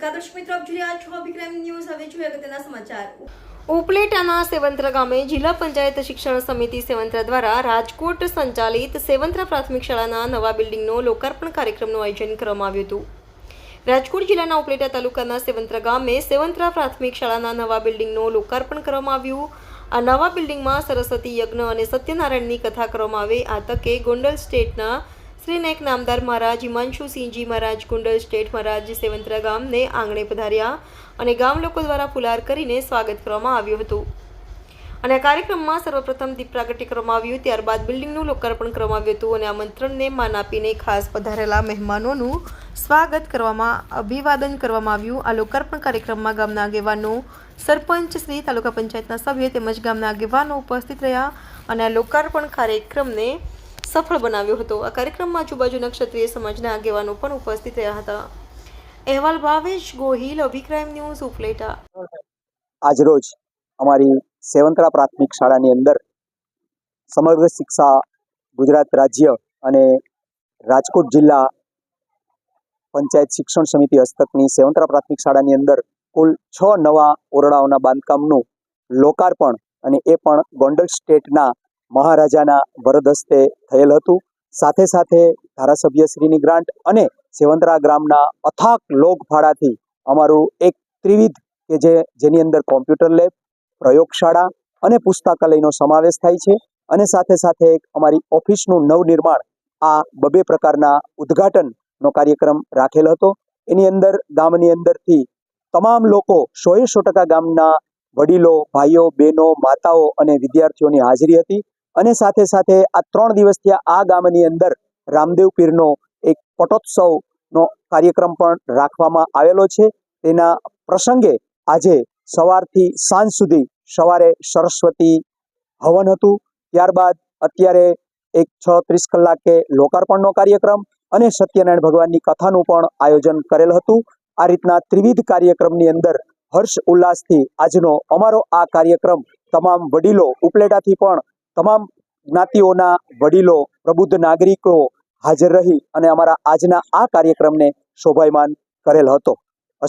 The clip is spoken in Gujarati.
નમસ્કાર દર્શક મિત્રો આપ જોઈ રહ્યા છો અભિક્રમ ન્યૂઝ. હવે જોઈએ અગત્યના સમાચાર. ઉપલેટાના સેવંત્રા ગામે જિલ્લા પંચાયત શિક્ષણ સમિતિ સેવંત્રા દ્વારા રાજકોટ સંચાલિત સેવંત્રા પ્રાથમિક શાળાના નવા બિલ્ડિંગનો લોકાર્પણ કાર્યક્રમનું આયોજન કરવામાં આવ્યું હતું. રાજકોટ જિલ્લાના ઉપલેટા તાલુકાના સેવંત્રા ગામે સેવંત્રા પ્રાથમિક શાળાના નવા બિલ્ડિંગનું લોકાર્પણ કરવામાં આવ્યું. આ નવા બિલ્ડિંગમાં સરસ્વતી યજ્ઞ અને સત્યનારાયણની કથા કરવામાં આવે. આ તકે ગોંડલ સ્ટેટના શ્રી નાયક નામદાર મહારાજ હિમાંશુસિંહજી મહારાજ, કુંડલ સ્ટેટ મહારાજ, સેવંતરા ગામને આંગણે પધાર્યા અને ગામ લોકો દ્વારા ફુલાર કરીને સ્વાગત કરવામાં આવ્યું હતું. અને આ કાર્યક્રમમાં સર્વપ્રથમ દીપ પ્રાગટ્ય કરવામાં આવ્યું, ત્યારબાદ બિલ્ડિંગનું લોકાર્પણ કરવામાં આવ્યું હતું અને આમંત્રણને માન આપીને ખાસ પધારેલા મહેમાનોનું સ્વાગત કરવામાં, અભિવાદન કરવામાં આવ્યું. આ લોકાર્પણ કાર્યક્રમમાં ગામના આગેવાનો, સરપંચ, શ્રી તાલુકા પંચાયતના સભ્ય તેમજ ગામના આગેવાનો ઉપસ્થિત રહ્યા અને આ લોકાર્પણ કાર્યક્રમને સફળ બનાવ્યો હતો. આ કાર્યક્રમમાં આજુબાજુના ક્ષત્રિય સમાજના આગેવાનો પણ ઉપસ્થિત રહ્યા હતા. અહેવાલ ભાવેશ ગોહિલ, અભિક્રાઇમ ન્યૂઝ, ઉપલેટા. આજરોજ અમારી સેવંતરા પ્રાથમિક શાળાની અંદર સમગ્ર શિક્ષા ગુજરાત રાજ્ય અને રાજકોટ જિલ્લા પંચાયત શિક્ષણ સમિતિ હસ્તકની સેવંતરા પ્રાથમિક શાળાની અંદર કુલ છ નવા ઓરડાઓના બાંધકામનું લોકાર્પણ અને એ પણ ગોંડલ સ્ટેટના મહારાજાના વરદ હસ્તે થયેલ હતું. સાથે સાથે ધારાસભ્યશ્રીની ગ્રાન્ટ અને સેવંતરા ગ્રામના અથાક લોક ફાળાથી અમારું એક ત્રિવિધ કે જે જેની અંદર કોમ્પ્યુટર લેબ, પ્રયોગશાળા અને પુસ્તકાલયનો સમાવેશ થાય છે. અને સાથે સાથે એક અમારી ઓફિસનું નવનિર્માણ આ બબે પ્રકારના ઉદ્ઘાટનનો કાર્યક્રમ રાખેલ હતો. એની અંદર ગામની અંદરથી તમામ લોકો સોએ સો ટકા ગામના વડીલો, ભાઈઓ, બહેનો, માતાઓ અને વિદ્યાર્થીઓની હાજરી હતી. અને સાથે સાથે આ ત્રણ દિવસથી આ ગામની અંદર રામદેવ પીરનો એક પટોત્સવનો કાર્યક્રમ પણ રાખવામાં આવેલો છે. તેના પ્રસંગે આજે સવારથી સાંજ સુધી સવારે સરસ્વતી હવન હતું. ત્યારબાદ અત્યારે એક છ ત્રીસ કલાકે લોકાર્પણનો કાર્યક્રમ અને સત્યનારાયણ ભગવાનની કથાનું પણ આયોજન કરેલ હતું. આ રીતના ત્રિવિધ કાર્યક્રમની અંદર હર્ષ ઉલ્લાસથી આજનો અમારો આ કાર્યક્રમ તમામ વડીલો ઉપલેટાથી પણ તમામ જ્ઞાતિઓના વડીલો, પ્રબુદ્ધ નાગરિકો હાજર રહી અને અમારા આજના આ કાર્યક્રમને શોભાયમાન કરેલ હતો.